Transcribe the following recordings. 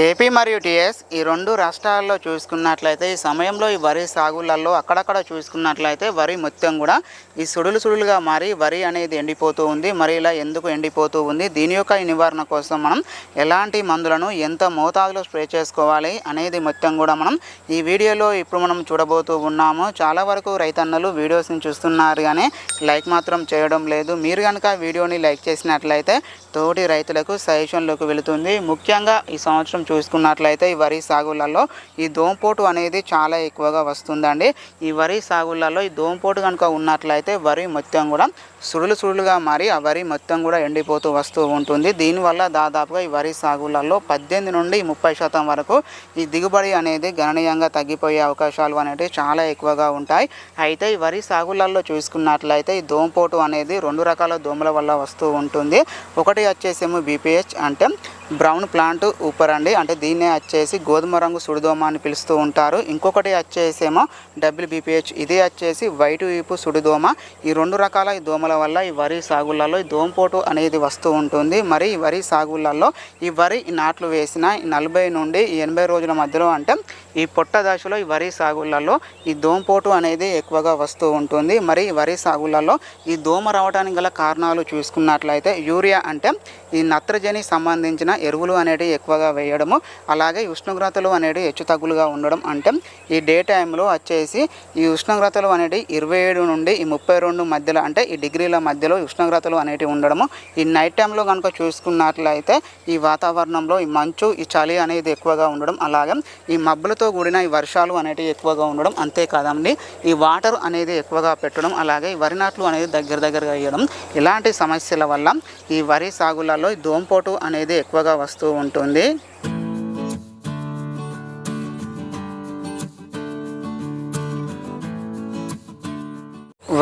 AP మరియు TS ఈ రెండు రాష్ట్రాల్లో చూసుకున్నట్లయితే ఈ సమయంలో ఈ వరి సాగులలో అక్కడక్కడ చూసుకున్నట్లయితే వరి మొత్తం కూడా ఈ సుడులు సుడులుగా మారి వరి అనేది ఎండిపోతూ ఉంది. మరి ఇలా ఎందుకు ఎండిపోతూ ఉంది? దీని యొక్క ఈ నివారణ కోసం మనం ఎలాంటి మందులను ఎంత మోతాదులో స్ప్రే చేసుకోవాలి అనేది మొత్తం కూడా మనం ఈ వీడియోలో ఇప్పుడు మనం చూడబోతూ ఉన్నాము. చాలా వరకు రైతన్నలు వీడియోస్ని చూస్తున్నారు కానీ లైక్ మాత్రం చేయడం లేదు. మీరు కనుక వీడియోని లైక్ చేసినట్లయితే తోటి రైతులకు సజెషన్లోకి వెళుతుంది. ముఖ్యంగా ఈ సంవత్సరం చూసుకున్నట్లయితే ఈ వరి సాగులలో ఈ దోంపోటు అనేది చాలా ఎక్కువగా వస్తుందండి. ఈ వరి సాగులలో ఈ దోంపోటు కనుక ఉన్నట్లయితే వరి మొత్తం కూడా సుడులు సుడులుగా మారి ఆ వరి మొత్తం కూడా ఎండిపోతూ వస్తూ ఉంటుంది. దీనివల్ల దాదాపుగా ఈ వరి సాగులలో పద్దెనిమిది నుండి ముప్పై శాతం వరకు ఈ దిగుబడి అనేది గణనీయంగా తగ్గిపోయే అవకాశాలు అనేవి చాలా ఎక్కువగా ఉంటాయి. అయితే ఈ వరి సాగులలో చూసుకున్నట్లయితే ఈ దోంపోటు అనేది రెండు రకాల దోమల వల్ల వస్తూ ఉంటుంది. ఒకటి వచ్చేసేమో బీపీహెచ్ అంటే బ్రౌన్ ప్లాంట్ ఊపర్ అండి అంటే దీన్నే వచ్చేసి గోధుమ రంగు సుడిదోమ అని పిలుస్తూ ఉంటారు. ఇంకొకటి వచ్చేసేమో డబ్ల్యూ బీపీహెచ్ ఇది వచ్చేసి వైట్ వీపు సుడిదోమ. ఈ రెండు రకాల ఈ దోమల వల్ల ఈ వరి సాగులలో ఈ దోమపోటు అనేది వస్తూ ఉంటుంది. మరి ఈ వరి సాగులలో ఈ వరి నాట్లు వేసిన నలభై నుండి ఎనభై రోజుల మధ్యలో అంటే ఈ పొట్ట దశలో ఈ వరి సాగులలో ఈ దోమపోటు అనేది ఎక్కువగా వస్తూ ఉంటుంది. మరి ఈ వరి సాగులలో ఈ దోమ రావడానికి గల కారణాలు చూసుకున్నట్లయితే యూరియా అంటే ఈ నత్రజని సంబంధించిన ఎరువులు అనేటివి ఎక్కువగా వేయడము అలాగే ఉష్ణోగ్రతలు అనేటివి హెచ్చు తగ్గులుగా ఉండడం అంటే ఈ డే టైంలో వచ్చేసి ఈ ఉష్ణోగ్రతలు అనేటివి ఇరవై ఏడు నుండి ఈ ముప్పై రెండు మధ్యలో అంటే ఈ డిగ్రీల మధ్యలో ఉష్ణోగ్రతలు అనేటివి ఉండడము. ఈ నైట్ టైంలో కనుక చూసుకున్నట్లయితే ఈ వాతావరణంలో ఈ మంచు ఈ చలి అనేది ఎక్కువగా ఉండడం అలాగే ఈ మబ్బులతో కూడిన ఈ వర్షాలు అనేటివి ఎక్కువగా ఉండడం అంతేకాదండి ఈ వాటర్ అనేది ఎక్కువగా పెట్టడం అలాగే ఈ వరి నాట్లు అనేది దగ్గర దగ్గరగా వేయడం ఇలాంటి సమస్యల వల్ల ఈ వరి సాగులలో ఈ దోంపోటు అనేది ఎక్కువగా వస్తూ ఉంటుంది.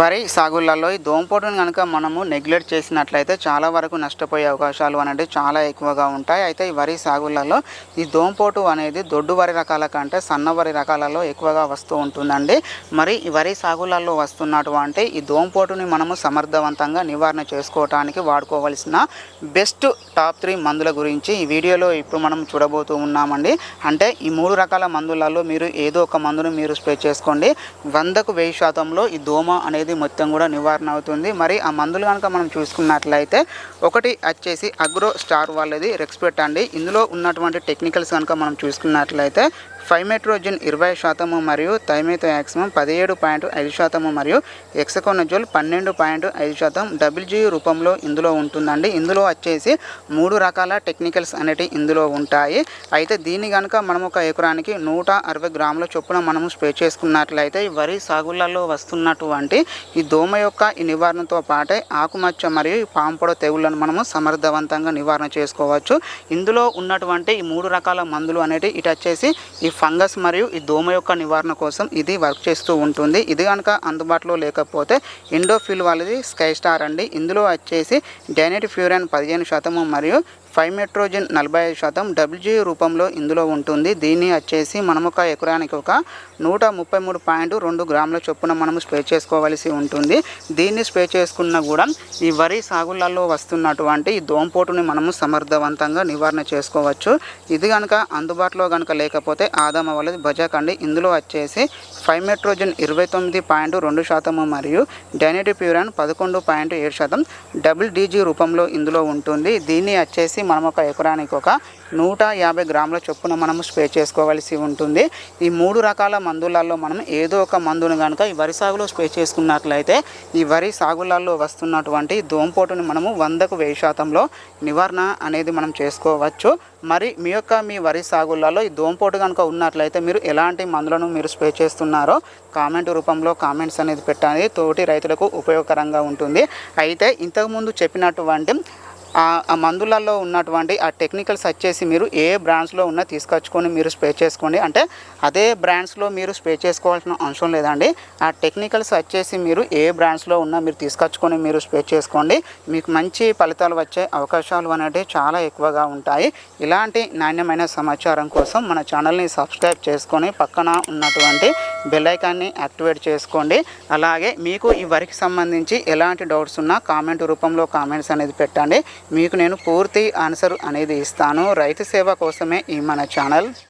వరి సాగులలో ఈ దోమపోటును కనుక మనము నెగ్లెక్ట్ చేసినట్లయితే చాలా వరకు నష్టపోయే అవకాశాలు అనేవి చాలా ఎక్కువగా ఉంటాయి. అయితే ఈ వరి సాగులలో ఈ దోమపోటు అనేది దొడ్డు వరి రకాల కంటే సన్న వరి రకాలలో ఎక్కువగా వస్తూ ఉంటుందండి. మరి ఈ వరి సాగులలో వస్తున్నటువంటి ఈ దోమపోటుని మనము సమర్థవంతంగా నివారణ చేసుకోవటానికి వాడుకోవలసిన బెస్ట్ టాప్ త్రీ మందుల గురించి ఈ వీడియోలో ఇప్పుడు మనం చూడబోతూ ఉన్నామండి. అంటే ఈ మూడు రకాల మందులలో మీరు ఏదో ఒక మందును మీరు స్ప్రే చేసుకోండి. వందకు వెయ్యి శాతంలో ఈ దోమ అనేది మొత్తం కూడా నివారణ అవుతుంది. మరి ఆ మందులు కనుక మనం చూసుకున్నట్లయితే ఒకటి వచ్చేసి అగ్రో స్టార్ వాళ్ళది రెక్స్పెక్ట్ అండి. ఇందులో ఉన్నటువంటి టెక్నికల్స్ కనుక మనం చూసుకున్నట్లయితే ఫైమెట్రోజిన్ ఇరవై శాతము మరియు థైమేతో యాక్సిమం పదిహేడు పాయింట్ ఐదు శాతము మరియు ఎక్సకోనజోల్ పన్నెండు పాయింట్ ఐదు శాతం డబుల్ జీ రూపంలో ఇందులో ఉంటుందండి. ఇందులో వచ్చేసి మూడు రకాల టెక్నికల్స్ అనేటివి ఇందులో ఉంటాయి. అయితే దీన్ని కనుక మనం ఒక ఎకరానికి నూట అరవై గ్రాముల చొప్పున మనము స్ప్రే చేసుకున్నట్లయితే ఈ వరి సాగులలో వస్తున్నటువంటి ఈ దోమ యొక్క ఈ నివారణతో పాటే ఆకుమచ్చ మరియు పాంపొడ తెగుళ్ళను మనము సమర్థవంతంగా నివారణ చేసుకోవచ్చు. ఇందులో ఉన్నటువంటి ఈ మూడు రకాల మందులు అనేవి ఇటు వచ్చేసి ఈ ఫంగస్ మరియు ఈ దోమ యొక్క నివారణ కోసం ఇది వర్క్ చేస్తూ ఉంటుంది. ఇది కనుక అందుబాటులో లేకపోతే ఇండోఫిల్ వాళ్ళది స్కై స్టార్ అండి. ఇందులో వచ్చేసి డైనెట్ ఫ్యూరన్ పదిహేను శాతము మరియు ఫైవ్ మెట్రోజన్ నలభై ఐదు శాతం డబ్ల్యూజీ రూపంలో ఇందులో ఉంటుంది. దీన్ని వచ్చేసి మనం ఒక ఎకరానికి ఒక నూట ముప్పై మూడు పాయింట్ రెండు గ్రాముల చొప్పున మనం స్ప్రే చేసుకోవలసి ఉంటుంది. దీన్ని స్ప్రే చేసుకున్న కూడా ఈ వరి సాగులలో వస్తున్నటువంటి ఈ దోంపోటుని మనము సమర్థవంతంగా నివారణ చేసుకోవచ్చు. ఇది కనుక అందుబాటులో కనుక లేకపోతే ఆదామ వాళ్ళది బజాకండి ఇందులో వచ్చేసి ఫైవ్ మెట్రోజన్ ఇరవై తొమ్మిది పాయింట్ రెండు శాతము మరియు డైనటి ప్యూరాన్ పదకొండు పాయింట్ ఏడు శాతం డబుల్ డీజీ రూపంలో ఇందులో ఉంటుంది. దీన్ని వచ్చేసి మనం ఒక ఎకరానికి ఒక నూట యాభై గ్రాముల చొప్పున మనము స్ప్రే చేసుకోవలసి ఉంటుంది. ఈ మూడు రకాల మందులలో మనం ఏదో ఒక మందును కనుక ఈ వరి సాగులో స్ప్రే చేసుకున్నట్లయితే ఈ వరి సాగులలో వస్తున్నటువంటి దోంపోటుని మనము వందకు వెయ్యి శాతంలో నివారణ అనేది మనం చేసుకోవచ్చు. మరి మీ యొక్క మీ వరి సాగులలో ఈ దోంపోటు కనుక ఉన్నట్లయితే మీరు ఎలాంటి మందులను మీరు స్ప్రే చేస్తున్నారో కామెంట్ రూపంలో కామెంట్స్ అనేది పెట్టాలి తోటి రైతులకు ఉపయోగకరంగా ఉంటుంది. అయితే ఇంతకుముందు చెప్పినటువంటి ఆ మందులలో ఉన్నటువంటి ఆ టెక్నికల్స్ వచ్చేసి మీరు ఏ బ్రాండ్స్లో ఉన్నా తీసుకొచ్చుకొని మీరు స్ప్రే చేసుకోండి. అంటే అదే బ్రాండ్స్లో మీరు స్ప్రే చేసుకోవాల్సిన అవసరం లేదండి. ఆ టెక్నికల్స్ వచ్చేసి మీరు ఏ బ్రాండ్స్లో ఉన్నా మీరు తీసుకొచ్చుకొని మీరు స్ప్రే చేసుకోండి. మీకు మంచి ఫలితాలు వచ్చే అవకాశాలు అనేవి చాలా ఎక్కువగా ఉంటాయి. ఇలాంటి నాణ్యమైన సమాచారం కోసం మన ఛానల్ని సబ్స్క్రైబ్ చేసుకొని పక్కన ఉన్నటువంటి బెల్లైకాన్ని యాక్టివేట్ చేసుకోండి. అలాగే మీకు ఈ వరికి సంబంధించి ఎలాంటి డౌట్స్ ఉన్నా కామెంట్ రూపంలో కామెంట్స్ అనేది పెట్టండి. మీకు నేను పూర్తి ఆన్సర్ అనేది ఇస్తాను. రైతు సేవ కోసమే ఈ మన ఛానల్